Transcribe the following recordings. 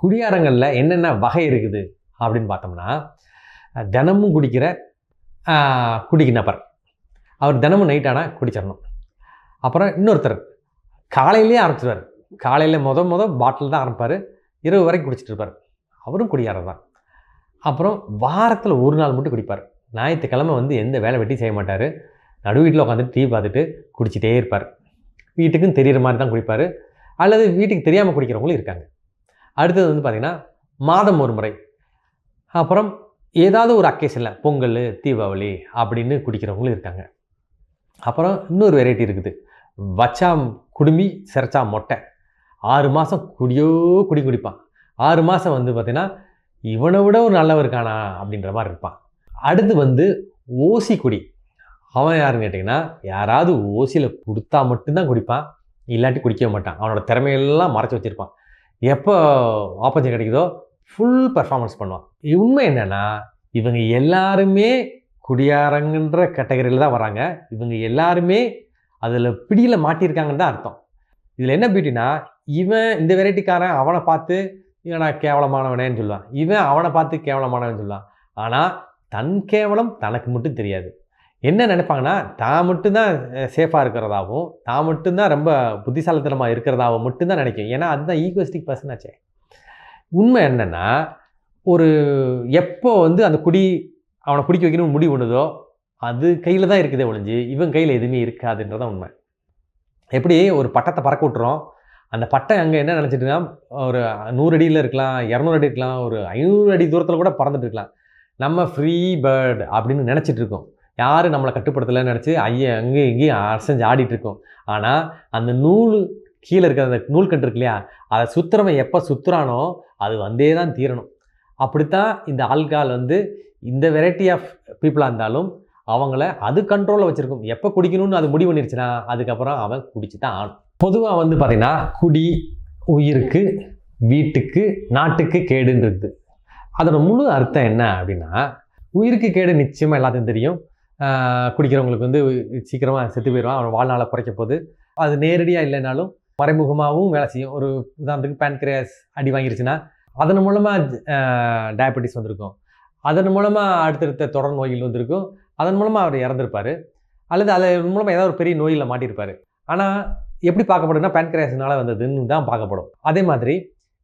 குடியாரங்களில் என்னென்ன வகை இருக்குது அப்படின்னு பார்த்தோம்னா தினமும் குடிக்கிற குடிக்கு நபர். அவர் தினமும் நைட் ஆனால் குடிச்சிடணும் அப்புறம் இன்னொருத்தர் காலையிலேயே ஆரம்பிச்சிருவார். காலையில் முத முத பாட்டில் தான் ஆரம்பிப்பார். இரவு வரைக்கும் குடிச்சிட்டு இருப்பார். அவரும் குடியாரர் தான். அப்புறம் வாரத்தில் ஒரு நாள் மட்டும் குடிப்பார். ஞாயிற்றுக்கிழமை வந்து எந்த வேலை வெட்டி செய்ய மாட்டார். நடு வீட்டில் உட்காந்துட்டு டிவி பார்த்துட்டு குடிச்சிட்டே இருப்பார். வீட்டுக்கும் தெரிகிற மாதிரி தான் குடிப்பார். அல்லது வீட்டுக்கு தெரியாமல் குடிக்கிறவங்களும் இருக்காங்க. அடுத்தது வந்து பார்த்திங்கன்னா மாதம் ஒரு முறை. அப்புறம் ஏதாவது ஒரு அக்கேஷனில் பொங்கல் தீபாவளி அப்படின்னு குடிக்கிறவங்களும் இருக்காங்க. அப்புறம் இன்னொரு வெரைட்டி இருக்குது. வச்சா குடுமி சிறச்சா மொட்டை. ஆறு மாதம் குடியோ குடி குடிப்பான். ஆறு மாதம் வந்து பார்த்திங்கன்னா இவனை விட ஒரு நல்லவர் இருக்கானா அப்படின்ற மாதிரி இருப்பான். அடுத்து வந்து ஓசி குடி. அவன் யாருன்னு கேட்டிங்கன்னா யாராவது ஓசியில் கொடுத்தா மட்டும்தான் குடிப்பான். இல்லாட்டி குடிக்கவே மாட்டான். அவனோட திறமையெல்லாம் மறைச்சி வச்சுருப்பான். எப்போ ஆப்பர்ச்சுனிட்டி கிடைக்குதோ ஃபுல் பர்ஃபார்மன்ஸ் பண்ணுவான். உண்மை என்னென்னா இவங்க எல்லாருமே குடியாரங்கன்ற கேட்டகரியில் தான் வராங்க. இவங்க எல்லாருமே அதில் பிடியில் மாட்டியிருக்காங்கன்னு தான் அர்த்தம். இதில் என்ன பியூட்டினா இவன் இந்த வெரைட்டிக்காரன் அவனை பார்த்து நான் கேவலமானவனேன்னு சொல்லுவான். இவன் அவனை பார்த்து கேவலமானவன் சொல்லுவான். ஆனால் தன் கேவலம் தனக்கு மட்டும் தெரியாது. என்ன நினைப்பாங்கன்னா தான் மட்டும்தான் சேஃபாக இருக்கிறதாகவும் தான் மட்டும்தான் ரொம்ப புத்திசாலித்தனமாக இருக்கிறதாவும் மட்டும்தான் நினைக்கும். ஏன்னா அதுதான் ஈகோஸ்டிக் பர்சன் ஆச்சே. உண்மை என்னென்னா ஒரு எப்போ வந்து அந்த குடி அவனை குடிக்க வைக்கணும்னு முடிவு பண்ணுதோ அது கையில் தான் இருக்குதே ஒழிஞ்சு இவன் கையில் எதுவுமே இருக்காதுன்றதான் உண்மை. எப்படி ஒரு பட்டத்தை பறக்க விட்டுறோம் அந்த பட்டம் அங்கே என்ன நினச்சிட்டுனா ஒரு நூறு அடியில் இருக்கலாம் இரநூறு அடி இருக்கலாம் ஒரு ஐநூறு அடி தூரத்தில் கூட பறந்துட்டு இருக்கலாம். நம்ம ஃப்ரீ பேர்டு அப்படின்னு நினச்சிட்டு இருக்கோம். யாரும் நம்மளை கட்டுப்படுத்தலைன்னு நினச்சி ஐயா அங்கேயும் இங்கேயும் அசைஞ்சு ஆடிட்டு இருக்கோம் ஆனால் அந்த நூல் கீழே இருக்கிற அந்த நூல்கட்டு இருக்கு இல்லையா அதை சுற்றுறவன் எப்போ சுத்துறானோ அது வந்தே தான் தீரணும். அப்படித்தான் இந்த ஆல்கால் வந்து இந்த வெரைட்டி ஆஃப் பீப்புளாக இருந்தாலும் அவங்கள அது கண்ட்ரோலில் வச்சுருக்கும். எப்போ குடிக்கணும்னு அது முடிவு பண்ணிருச்சுன்னா அதுக்கப்புறம் அவன் குடிச்சு தான் ஆகணும். பொதுவாக வந்து பார்த்திங்கன்னா குடி உயிருக்கு வீட்டுக்கு நாட்டுக்கு கேடுன்றது. அதோட முழு அர்த்தம் என்ன அப்படின்னா உயிருக்கு கேடு நிச்சயமாக எல்லாத்தையும் தெரியும். குடிக்கிறவங்களுக்கு வந்து சீக்கிரமாக செத்து போயிடுவான். அவன் வாழ்நாளை குறைக்க போகுது அது நேரடியாக இல்லைனாலும் மறைமுகமாகவும் வேலை செய்யும். ஒரு உதாரணத்துக்கு பேன்கிரியாஸ் அடி வாங்கிருச்சுன்னா அதன் மூலமாக டயபெட்டிஸ் வந்திருக்கும். அதன் மூலமாக அடுத்தடுத்த தொடர் நோய்கள் வந்திருக்கும். அதன் மூலமாக அவர் இறந்துருப்பார். அல்லது அதன் மூலமாக ஏதாவது ஒரு பெரிய நோயில் மாட்டியிருப்பார் ஆனால் எப்படி பார்க்கப்படும்னா பேன்கிரியாஸ்னால வந்ததுன்னு தான் பார்க்கப்படும். அதே மாதிரி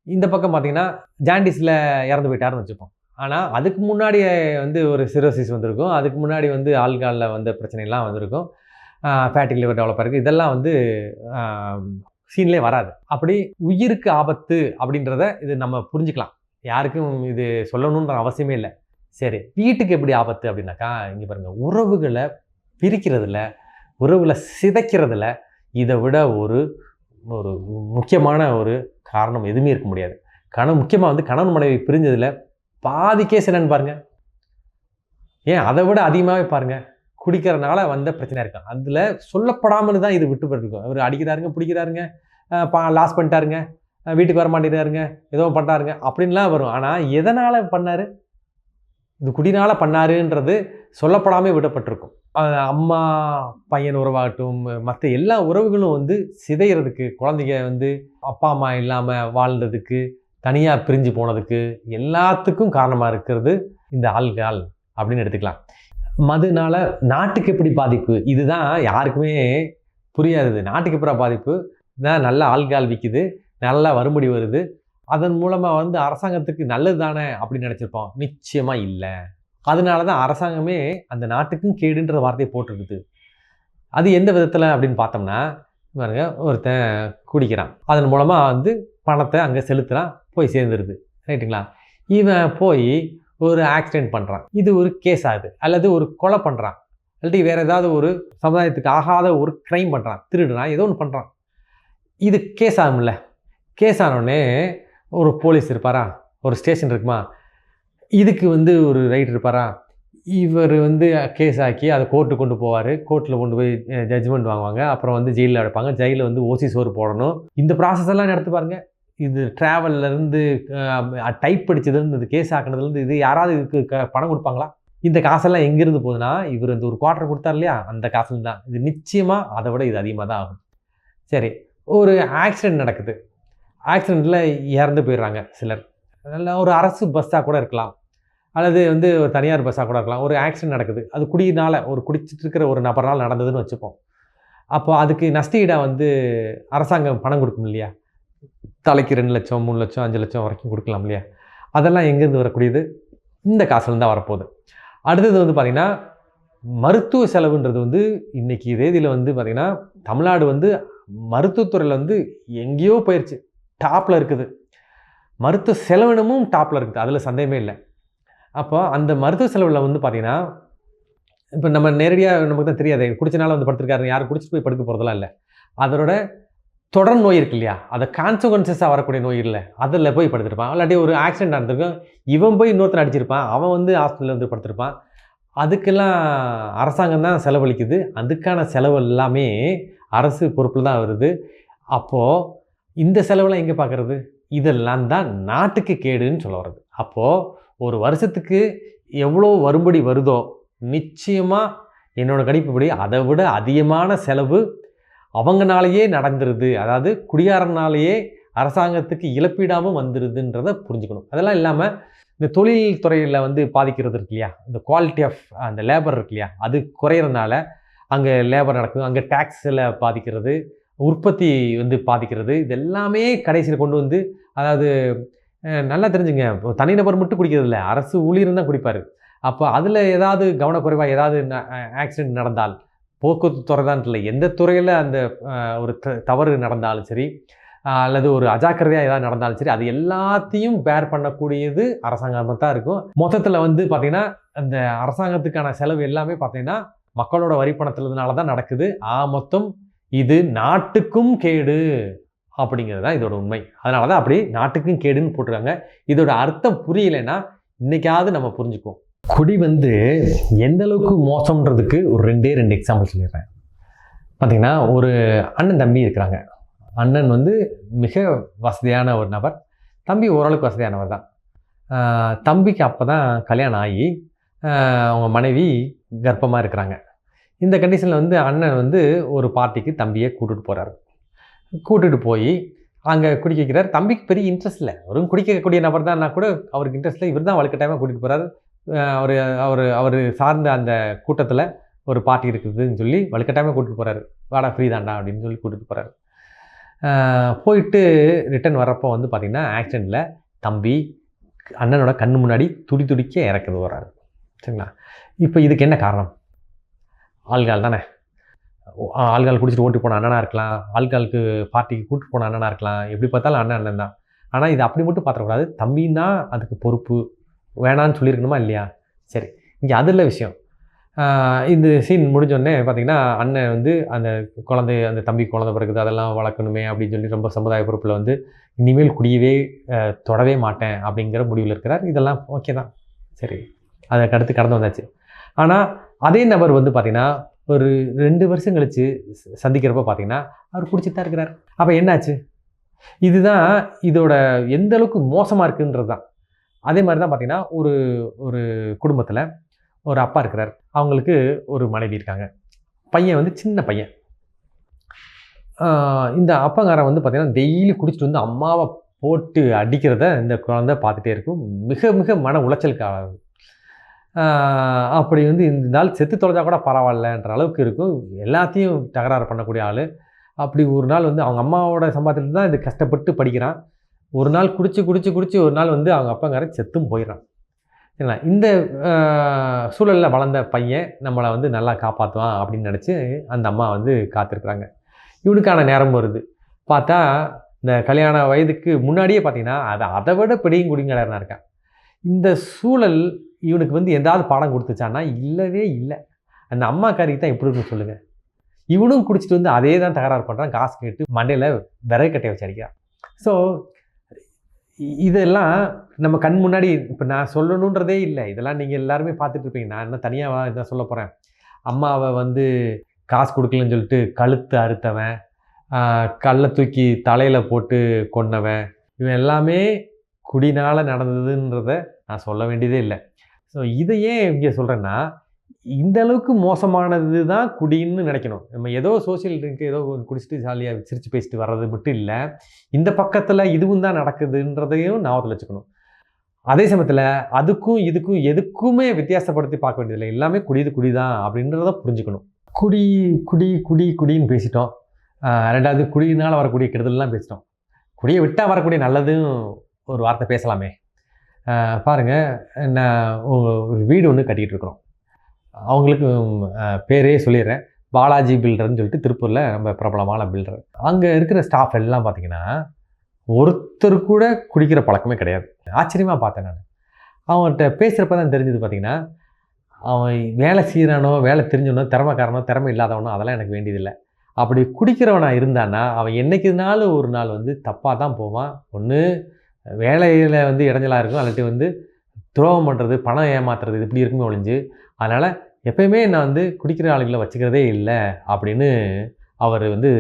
இந்த பக்கம் பார்த்தீங்கன்னா ஜாண்டிஸில் இறந்து போயிட்டாருன்னு வச்சுப்போம். ஆனால் அதுக்கு முன்னாடி வந்து ஒரு சிரோசிஸ் வந்திருக்கும். அதுக்கு முன்னாடி வந்து ஆல்காலில் வந்த பிரச்சனைலாம் வந்திருக்கும். ஃபேட்டி லிவர் டெவலப் இருக்குது இதெல்லாம் வந்து சீன்லேயே வராது. அப்படி உயிருக்கு ஆபத்து அப்படின்றத இது நம்ம புரிஞ்சுக்கலாம். யாருக்கும் இது சொல்லணுன்ற அவசியமே இல்லை. சரி வீட்டுக்கு எப்படி ஆபத்து அப்படின்னாக்கா இங்கே பாருங்கள் உறவுகளை பிரிக்கிறதுல உறவுகளை சிதைக்கிறதுல இதை விட ஒரு ஒரு முக்கியமான ஒரு காரணம் எதுவுமே இருக்க முடியாது. கணவன் முக்கியமாக வந்து கணவன் மனைவி பிரிஞ்சதில் பாதி கேஸ் என்னன்னு ஏன்? அதை விட அதிகமாகவே பாருங்கள் குடிக்கிறனால வந்த பிரச்சனை இருக்கும் அதில் சொல்லப்படாமல் தான் இது விட்டு போயிருக்கும் அவர் அடிக்கிறாருங்க பிடிக்கிறாருங்க. பா லாஸ் பண்ணிட்டாருங்க. வீட்டுக்கு வர மாட்டேங்கிறாருங்க. ஏதோ பண்ணுறாருங்க அப்படின்லாம் வரும். ஆனால் எதனால் பண்ணார்? இது குடினால் பண்ணாருன்றது சொல்லப்படாமல் விடப்பட்டிருக்கும். அம்மா பையன் உறவாகட்டும் மற்ற எல்லா உறவுகளும் வந்து சிதைகிறதுக்கு குழந்தைங்க வந்து அப்பா அம்மா இல்லாமல் வாழ்ந்ததுக்கு தனியாக பிரிஞ்சு போனதுக்கு எல்லாத்துக்கும் காரணமாக இருக்கிறது இந்த ஆல்கால் அப்படின்னு எடுத்துக்கலாம். மதுனால நாட்டுக்கு எப்படி பாதிப்பு? இதுதான் யாருக்குமே புரியாது நாட்டுக்கு எப்படி பாதிப்பு? தான் நல்ல ஆல்கால் விற்கிது நல்லா வரும்படி வருது. அதன் மூலமாக வந்து அரசாங்கத்துக்கு நல்லது தானே அப்படின்னு நினச்சிருப்போம். நிச்சயமாக இல்லை. அதனால தான் அரசாங்கமே அந்த நாட்டுக்கும் கேடுன்ற வார்த்தையை போட்டிருக்குது. அது எந்த விதத்தில் அப்படின்னு பார்த்தோம்னா பாருங்க ஒருத்தன் குடிக்கிறான். அதன் மூலமாக வந்து பணத்தை அங்கே செலுத்துகிறான் போய் சேர்ந்துருது. ரைட்டுங்களா? இவன் போய் ஒரு ஆக்சிடென்ட் பண்ணுறான் இது ஒரு கேஸ் ஆகுது அல்லது ஒரு கொலை பண்ணுறான் இல்லாட்டி வேறு ஏதாவது ஒரு சமுதாயத்துக்கு ஆகாத ஒரு க்ரைம் பண்ணுறான் திருடுறான் ஏதோ ஒன்று பண்ணுறான் இது கேஸ் ஆகும்ல கேஸ் ஆனோடனே ஒரு போலீஸ் இருப்பாரா? ஒரு ஸ்டேஷன் இருக்குமா? இதுக்கு வந்து ஒரு ரைட் இருப்பாரா? இவர் வந்து கேஸ் ஆக்கி அதை கோர்ட்டு கொண்டு போவார். கோர்ட்டில் கொண்டு போய் ஜட்ஜ்மெண்ட் வாங்குவாங்க. அப்புறம் வந்து ஜெயிலில் அடைப்பாங்க. ஜெயிலில் வந்து ஓசி சோறு போடணும். இந்த ப்ராசஸ் எல்லாம் நடத்து பாருங்கள் இது ட்ராவல்லேருந்து டைப் படித்ததுலேருந்து இது கேஸ் ஆக்கினதுலேருந்து இது யாராவது இதுக்கு க- பணம் கொடுப்பாங்களா? இந்த காசெல்லாம் எங்கேருந்து போகுதுன்னா இவர் இந்த ஒரு குவார்டர் கொடுத்தார் இல்லையா? அந்த காசுல தான். இது நிச்சயமாக அதை விட இது அதிகமாக தான் ஆகும். சரி ஒரு ஆக்சிடென்ட் நடக்குது. ஆக்சிடெண்ட்டில் இறந்து போயிடுறாங்க சிலர். நல்ல ஒரு அரசு பஸ்ஸாக கூட இருக்கலாம். அல்லது வந்து ஒரு தனியார் பஸ்ஸாக கூட இருக்கலாம். ஒரு ஆக்சிடென்ட் நடக்குது. அது குடியினால் ஒரு குடிச்சிட்டு இருக்கிற ஒரு நபரால் நடந்ததுன்னு வச்சுப்போம். அப்போ அதுக்கு நஷ்டஈடாக வந்து அரசாங்கம் பணம் கொடுக்கும் இல்லையா? தலைக்கு ரெண்டு லட்சம் மூணு லட்சம் அஞ்சு லட்சம் வரைக்கும் கொடுக்கலாம் இல்லையா? அதெல்லாம் எங்கேருந்து வரக்கூடியது? இந்த காசுலேருந்து தான் வரப்போகுது. அடுத்தது வந்து பார்த்திங்கன்னா மருத்துவ செலவுன்றது வந்து இன்றைக்கி தேதியில் வந்து பார்த்திங்கன்னா தமிழ்நாடு வந்து மருத்துவத்துறையில் வந்து எங்கேயோ போயிடுச்சு டாப்பில் இருக்குது. மருத்துவ செலவினமும் டாப்பில் இருக்குது. அதில் சந்தேகமே இல்லை. அப்போ அந்த மருத்துவ செலவில் வந்து பார்த்திங்கன்னா இப்போ நம்ம நேரடியாக நமக்கு தான் தெரியாது. குடிச்சனால வந்து படுத்துருக்காரு யாரும் குடிச்சிட்டு போய் படுக்க போகிறதெல்லாம் இல்லை. அதோட தொடர் நோய் இருக்கு இல்லையா? அதை கான்சிக்வன்சஸாக வரக்கூடிய நோய் இல்லை. அதில் போய் படுத்திருப்பான். இல்லாட்டி ஒரு ஆக்சிடென்ட் நடந்திருக்கும். இவன் போய் இன்னொருத்தர் அடிச்சிருப்பான். அவன் வந்து ஹாஸ்பிட்டலில் வந்து படுத்திருப்பான். அதுக்கெல்லாம் அரசாங்கம் தான் செலவழிக்குது. அதுக்கான செலவு எல்லாமே அரசு பொறுப்பில் தான் வருது. அப்போது இந்த செலவெல்லாம் எங்கே பார்க்குறது இதெல்லாம் தான் நாட்டுக்கு கேடுன்னு சொல்ல வர்றது. அப்போது ஒரு வருஷத்துக்கு எவ்வளோ வரும்படி வருதோ நிச்சயமாக என்னோடய கணிப்புப்படி அதை விட அதிகமான செலவு அவங்கனாலேயே நடந்துருது. அதாவது குடியாரனாலேயே அரசாங்கத்துக்கு இழப்பீடாகவும் வந்துடுதுன்றத புரிஞ்சுக்கணும். அதெல்லாம் இல்லாமல் இந்த தொழில் துறையில் வந்து பாதிக்கிறது இருக்கு இல்லையா? இந்த குவாலிட்டி ஆஃப் அந்த லேபர் இருக்கு இல்லையா? அது குறையிறதுனால அங்கே லேபர் நடக்குது. அங்கே டேக்ஸில் பாதிக்கிறது உற்பத்தி வந்து பாதிக்கிறது. இது எல்லாமே கடைசியில் கொண்டு வந்து அதாவது நல்லா தெரிஞ்சுங்க. தனிநபர் மட்டும் குடிக்கிறது இல்லை. அரசு ஊழியர் தான் குடிப்பார். அப்போ அதில் ஏதாவது கவனக்குறைவாக ஏதாவது ஆக்சிடென்ட் நடந்தால் போக்குவரத்து துறை தான் இல்லை எந்த துறையில் அந்த ஒரு த- தவறு நடந்தாலும் சரி அல்லது ஒரு அஜாக்கிரதையாக ஏதாவது நடந்தாலும் சரி அது எல்லாத்தையும் பேர் பண்ணக்கூடியது அரசாங்கமாக தான் இருக்கும். மொத்தத்தில் வந்து பார்த்திங்கன்னா அந்த அரசாங்கத்துக்கான செலவு எல்லாமே பார்த்திங்கன்னா மக்களோட வரி பணத்துலனால தான் நடக்குது. ஆ மொத்தம் இது நாட்டுக்கும் கேடு அப்படிங்கிறது தான் இதோட உண்மை. அதனால தான் அப்படி நாட்டுக்கும் கேடுன்னு போட்டிருக்காங்க. இதோட அர்த்தம் புரியலைன்னா இன்றைக்காவது நம்ம புரிஞ்சுக்குவோம். குடி வந்து எந்த அளவுக்கு மோசம்ன்றதுக்கு ஒரு ரெண்டே ரெண்டு எக்ஸாம்பிள் சொல்லிடுறேன். பார்த்தீங்கன்னா ஒரு அண்ணன் தம்பி இருக்கிறாங்க. அண்ணன் வந்து மிக வசதியான ஒரு நபர். தம்பி ஓரளவுக்கு வசதியானவர் தான். தம்பிக்கு அப்போ தான் கல்யாணம் ஆகி அவங்க மனைவி கர்ப்பமாக இருக்கிறாங்க. இந்த கண்டிஷனில் வந்து அண்ணன் வந்து ஒரு பார்ட்டிக்கு தம்பியை கூட்டுட்டு போகிறாரு கூட்டுட்டு போய் அங்கே குடிக்க வைக்கிறார். தம்பிக்கு பெரிய இன்ட்ரெஸ்ட் இல்லை. அவரும் குடிக்கக்கூடிய நபர் தான் கூட அவருக்கு இன்ட்ரெஸ்ட் இல்லை. இவர் தான் வலுக்கட்டாயமாக கூட்டிகிட்டு போகிறாரு அவர் அவர் அவர் சார்ந்த அந்த கூட்டத்தில் ஒரு பார்ட்டி இருக்குதுன்னு சொல்லி வலுக்கட்டாயமாக கூட்டிகிட்டு போகிறாரு வாடா ஃப்ரீ தாண்டா அப்படின்னு சொல்லி கூட்டிகிட்டு போகிறாரு போயிட்டு ரிட்டர்ன் வரப்போ வந்து பார்த்திங்கன்னா ஆக்சிடெண்ட்டில் தம்பி அண்ணனோட கண்ணு முன்னாடி துடி துடிக்க இறக்குது வர்றாரு சரிங்களா? இப்போ இதுக்கு என்ன காரணம்? ஆள்கால் தானே. ஆள்கால் குடிச்சிட்டு ஓட்டி போன அண்ணனாக இருக்கலாம். ஆள்காலுக்கு பார்ட்டிக்கு கூட்டிட்டு போன அண்ணனாக இருக்கலாம். எப்படி பார்த்தாலும் அண்ணன் அண்ணன் தான். ஆனால் இது அப்படி மட்டும் பார்த்துடக்கூடாது தம்பியும் தான் அதுக்கு பொறுப்பு. வேணான்னு சொல்லியிருக்கணுமா இல்லையா? சரி இங்கே அதில் விஷயம். இந்த சீன் முடிஞ்சோடனே பார்த்தீங்கன்னா அண்ணன் வந்து அந்த குழந்தை அந்த தம்பி குழந்தை பிறகுது அதெல்லாம் வளர்க்கணுமே அப்படின்னு சொல்லி ரொம்ப சமுதாய பொறுப்பில் வந்து இனிமேல் குடியவே தொடவே மாட்டேன் அப்படிங்கிற முடிவில் இருக்கிறார். இதெல்லாம் ஓகே தான். சரி அதுக்கு அடுத்து கடந்து வந்தாச்சு. ஆனால் அதே நபர் வந்து பார்த்திங்கன்னா ஒரு ரெண்டு வருஷம் கழித்து சந்திக்கிறப்ப பார்த்தீங்கன்னா அவர் குடிச்சிட்டு தான் இருக்கிறார். அப்போ என்னாச்சு? இதுதான் இதோட எந்த அளவுக்கு மோசமாக இருக்குன்றது தான் அதே மாதிரி தான் பார்த்தீங்கன்னா ஒரு ஒரு குடும்பத்தில் ஒரு அப்பா இருக்கிறார். அவங்களுக்கு ஒரு மனைவி இருக்காங்க. பையன் வந்து சின்ன பையன். இந்த அப்பங்காரன் வந்து பார்த்திங்கன்னா டெய்லி குடிச்சிட்டு வந்து அம்மாவை போட்டு அடிக்கிறத இந்த குழந்தை பார்த்துட்டே இருக்கும். மிக மிக மன உளைச்சலுக்கு அப்படி வந்து இந்த நாள் செத்து தொலைஞ்சா கூட பரவாயில்லன்ற அளவுக்கு இருக்கும். எல்லாத்தையும் தகராறு பண்ணக்கூடிய ஆள். அப்படி ஒரு நாள் வந்து அவங்க அம்மாவோட சம்பாத்தியத்தில் தான் இது கஷ்டப்பட்டு படிக்கிறான். ஒரு நாள் குடித்து குடித்து குடித்து ஒரு நாள் வந்து அவங்க அப்பங்காரன் செத்தும் போயிடுறான். சரிங்களா? இந்த சூழலில் வளர்ந்த பையன் நம்மளை வந்து நல்லா காப்பாற்றுவான் அப்படின்னு நினச்சி அந்த அம்மா வந்து காத்திருக்குறாங்க. இவனுக்கான நேரம் வருது. பார்த்தா இந்த கல்யாண வயதுக்கு முன்னாடியே பார்த்தீங்கன்னா அதை அதை விட பெரிய குடிங்கலர்னா இருக்கான். இந்த சூழல் இவனுக்கு வந்து எதாவது பாடம் கொடுத்துச்சான்னா இல்லவே இல்லை. அந்த அம்மா அம்மாக்காரிக்கு தான் எப்படி இருக்குன்னு சொல்லுங்கள் இவனும் குடிச்சிட்டு வந்து அதே தான் தகராறு பண்ணுறான் காசு கேட்டு மண்டையில் விறகு கட்டையை வச்சு அடிக்கிறான். ஸோ இதெல்லாம் நம்ம கண் முன்னாடி இப்போ நான் சொல்லணுன்றதே இல்லை. இதெல்லாம் நீங்கள் எல்லாருமே பார்த்துட்டு இருப்பீங்க. நான் என்ன தனியாக இதான் சொல்ல போகிறேன் அம்மாவை வந்து காசு கொடுக்கலன்னு சொல்லிட்டு கழுத்து அறுத்தவன் கல்லை தூக்கி தலையில் போட்டு கொன்னவன் இவன் எல்லாமே குடினால் நடந்ததுன்றத நான் சொல்ல வேண்டியதே இல்லை. ஸோ இதை ஏன் இங்கே சொல்கிறேன்னா இந்த அளவுக்கு மோசமானது தான் குடின்னு நினைக்கணும். நம்ம ஏதோ சோஷியல் ட்ரிங்க் ஏதோ குடிச்சிட்டு ஜாலியாக சிரித்து பேசிட்டு வர்றது மட்டும் இல்லை இந்த பக்கத்தில் இதுவும் தான் நடக்குதுன்றதையும் ஞாபகத்தில் வச்சுக்கணும். அதே சமயத்தில் அதுக்கும் இதுக்கும் எதுக்குமே வித்தியாசப்படுத்தி பார்க்க வேண்டியதில்லை. எல்லாமே குடிது குடி தான் அப்படின்றத புரிஞ்சுக்கணும். குடி குடி குடி குடின்னு பேசிட்டோம். ரெண்டாவது குடியினால் வரக்கூடிய கெடுதல்லாம் பேசிட்டோம். குடியை விட்டால் வரக்கூடிய நல்லதும் ஒரு வார்த்தை பேசலாமே. பாருங்கள் பாருங்க நான் ஒரு ஒரு வீடு ஒன்று கட்டிகிட்டு இருக்கிறோம். அவங்களுக்கு பேரே சொல்லிடுறேன். பாலாஜி பில்டர்னு சொல்லிட்டு திருப்பூரில் நம்ம பிரபலமான பில்டர். அங்கே இருக்கிற ஸ்டாஃப் எல்லாம் பார்த்தீங்கன்னா ஒருத்தர் கூட குடிக்கிற பழக்கமே கிடையாது. ஆச்சரியமாக பார்த்தேன் நான். அவன்கிட்ட பேசுகிறப்ப தான் தெரிஞ்சது பார்த்தீங்கன்னா அவன் வேலை செய்கிறானோ வேலை தெரிஞ்சவனோ திறமைக்காரனோ திறமை இல்லாதவனோ அதெல்லாம் எனக்கு வேண்டியதில்லை. அப்படி குடிக்கிறவனாக இருந்தான்னா அவன் என்றைக்குனாலும் ஒரு நாள் வந்து தப்பாக தான் போவான். ஒன்று வேலையில் வந்து இடைஞ்சலாக இருக்கும். அல்லாட்டி வந்து துரோகம் பண்ணுறது பணம் ஏமாத்துறது இப்படி இருக்குமே ஒழிஞ்சு அதனால் எப்பயுமே நான் வந்து குடிக்கிற ஆளுகளை வச்சுக்கிறதே இல்லை அப்படின்னு அவர் வந்து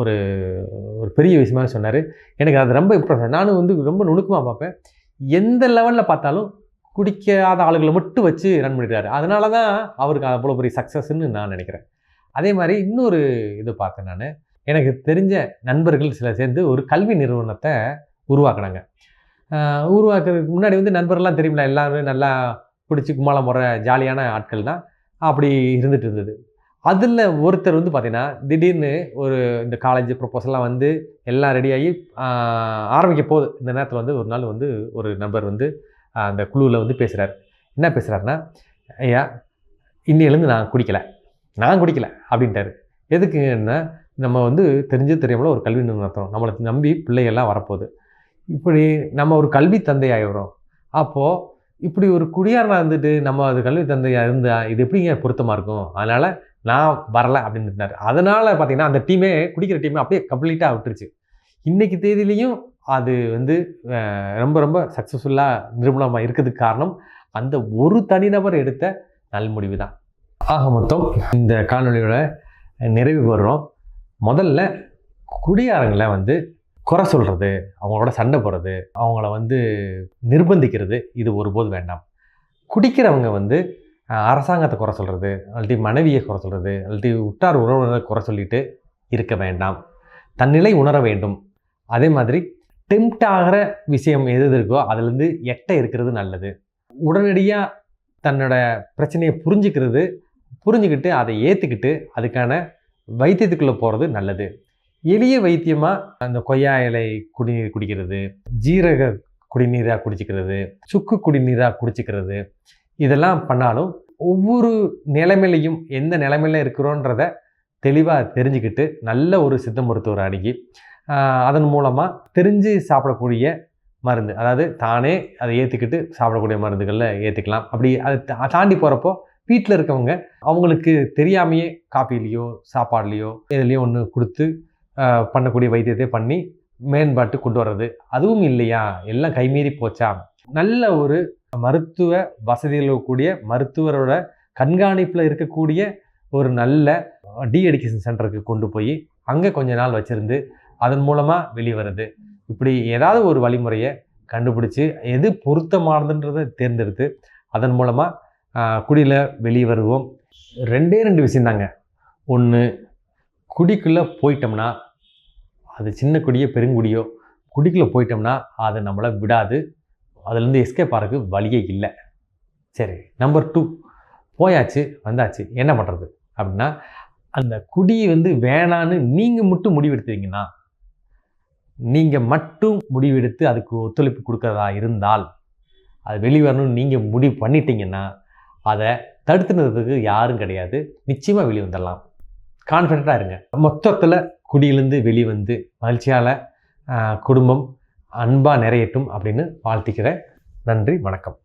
ஒரு ஒரு பெரிய விஷயமா சொன்னார். எனக்கு அது ரொம்ப இம்ப்ரெஸ் நானும் வந்து ரொம்ப நுணுக்கமாக பார்ப்பேன். எந்த லெவலில் பார்த்தாலும் குடிக்காத ஆளுகளை மட்டும் வச்சு ரன் பண்ணிடுறாரு அதனால தான் அவருக்கு அவ்வளோ பெரிய சக்ஸஸ்ன்னு நான் நினைக்கிறேன். அதே மாதிரி இன்னொரு இது பார்த்தேன் நான். எனக்கு தெரிஞ்ச நண்பர்கள் சில சேர்ந்து ஒரு கல்வி நிறுவனத்தை உருவாக்குனாங்க. உருவாக்குறதுக்கு முன்னாடி வந்து நண்பர்கள்லாம் தெரியுமில்ல எல்லாருமே நல்லா பிடிச்சி கும்மாள முறை ஜாலியான ஆட்கள் தான் அப்படி இருந்துட்டு இருந்தது. அதில் ஒருத்தர் வந்து பார்த்திங்கன்னா திடீர்னு ஒரு இந்த காலேஜ் ப்ரொப்போசல்லாம் வந்து எல்லாம் ரெடியாகி ஆரம்பிக்க போகுது இந்த நேரத்தில் வந்து ஒரு நாள் வந்து ஒரு நபர் வந்து அந்த குழுவில் வந்து பேசுகிறார் என்ன பேசுகிறாருன்னா ஐயா இன்னிலேருந்து நான் குடிக்கலை. நான் குடிக்கலை. அப்படின்ட்டாரு. எதுக்குன்னா நம்ம வந்து தெரிஞ்சு தெரியாமல் ஒரு கல்வி நிறுவனம் நம்மளை நம்பி பிள்ளைகள்லாம் வரப்போகுது. இப்படி நம்ம ஒரு கல்வி தந்தை ஆகிறோம் அப்போது இப்படி ஒரு குடியாரனாக இருந்துட்டு நம்ம அது கல்வி தந்தையாக இருந்தால் இது எப்படிங்க பொருத்தமாக இருக்கும்? அதனால் நான் வரல அப்படின்னுட்டார் அதனால் பார்த்தீங்கன்னா அந்த டீமே குடிக்கிற டீமே அப்படியே கம்ப்ளீட்டாக விட்டுருச்சு. இன்றைக்கி தேதியிலையும் அது வந்து ரொம்ப ரொம்ப சக்ஸஸ்ஃபுல்லாக நிரூபணமாக இருக்கிறதுக்கு காரணம் அந்த ஒரு தனிநபர் எடுத்த நல்முடிவு தான். ஆக மொத்தம் இந்த காணொலியோட நிறைவு வர்றோம் முதல்ல குடியாரங்களை வந்து குறை சொல்கிறது அவங்களோட சண்டை போடுறது அவங்கள வந்து நிர்பந்திக்கிறது இது ஒருபோது வேண்டாம். குடிக்கிறவங்க வந்து அரசாங்கத்தை குறை சொல்கிறது அல்லாட்டி மனைவியை குறை சொல்கிறது அல்லாட்டி உற்றார் உறவினரை குறை சொல்லிட்டு இருக்க வேண்டாம். தன்னிலை உணர வேண்டும். அதே மாதிரி டெம்ட் ஆகிற விஷயம் எது எது இருக்கோ அதுலேருந்து எட்ட இருக்கிறது நல்லது. உடனடியாக தன்னோட பிரச்சனையை புரிஞ்சுக்கிறது புரிஞ்சுக்கிட்டு அதை ஏற்றுக்கிட்டு அதுக்கான வைத்தியத்துக்குள்ளே போகிறது நல்லது. எளிய வைத்தியமாக அந்த கொய்யா இலை குடிநீர் குடிக்கிறது ஜீரக குடிநீராக குடிச்சிக்கிறது சுக்கு குடிநீராக குடிச்சிக்கிறது இதெல்லாம் பண்ணாலும் ஒவ்வொரு நிலைமையிலையும் எந்த நிலைமையில இருக்கிறோன்றத தெளிவாக தெரிஞ்சுக்கிட்டு நல்ல ஒரு சித்த மருத்துவர் அணுகி அதன் மூலமாக தெரிஞ்சு சாப்பிடக்கூடிய மருந்து அதாவது தானே அதை ஏற்றுக்கிட்டு சாப்பிடக்கூடிய மருந்துகளில் ஏற்றுக்கலாம் அப்படி அதை தாண்டி போகிறப்போ வீட்டில் இருக்கவங்க அவங்களுக்கு தெரியாமையே காப்பிலேயோ சாப்பாடுலேயோ எதுலேயோ ஒன்று கொடுத்து பண்ணக்கூடிய வைத்தியத்தை பண்ணி மேம்பாட்டு கொண்டு வர்றது. அதுவும் இல்லையா? எல்லாம் கைமீறி போச்சா? நல்ல ஒரு மருத்துவ வசதிகள் கூடிய மருத்துவரோட கண்காணிப்பில் இருக்கக்கூடிய ஒரு நல்ல டிஎடிகேஷன் சென்டருக்கு கொண்டு போய் அங்கே கொஞ்ச நாள் வச்சுருந்து அதன் மூலமாக வெளிவருது இப்படி ஏதாவது ஒரு வழிமுறையை கண்டுபிடிச்சி எது பொருத்தமானதுன்றதை தேர்ந்தெடுத்து அதன் மூலமாக குடியில் வெளியே வருவோம். ரெண்டே ரெண்டு விஷயந்தாங்க. ஒன்று குடிக்குள்ளே போயிட்டோம்னா அது சின்ன குடியோ பெருங்குடியோ குடிக்குள்ளே போயிட்டோம்னா அது நம்மளை விடாது. அதுலேருந்து எஸ்கேப் ஆகிறதுக்கு வழியே இல்லை. சரி நம்பர் டூ போயாச்சு வந்தாச்சு. என்ன பண்ணுறது அப்படின்னா அந்த குடி வந்து வேணான்னு நீங்கள் மட்டும் முடிவெடுத்தீங்கன்னா நீங்கள் மட்டும் முடிவெடுத்து அதுக்கு ஒத்துழைப்பு கொடுக்கறதா இருந்தால் அது வெளிவரணும்னு நீங்கள் முடிவு பண்ணிட்டீங்கன்னா அதை தடுத்து நிறுத்துறதுக்கு யாரும் கிடையாது. நிச்சயமாக வெளியே வந்துடலாம். கான்ஃபிடண்ட்டாக இருங்க. மொத்தத்தில் குடியிலேருந்து வெளிவந்து மகிழ்ச்சியால் குடும்பம் அன்பாக நிறையட்டும் அப்படின்னு வாழ்த்திக்கிறேன். நன்றி வணக்கம்.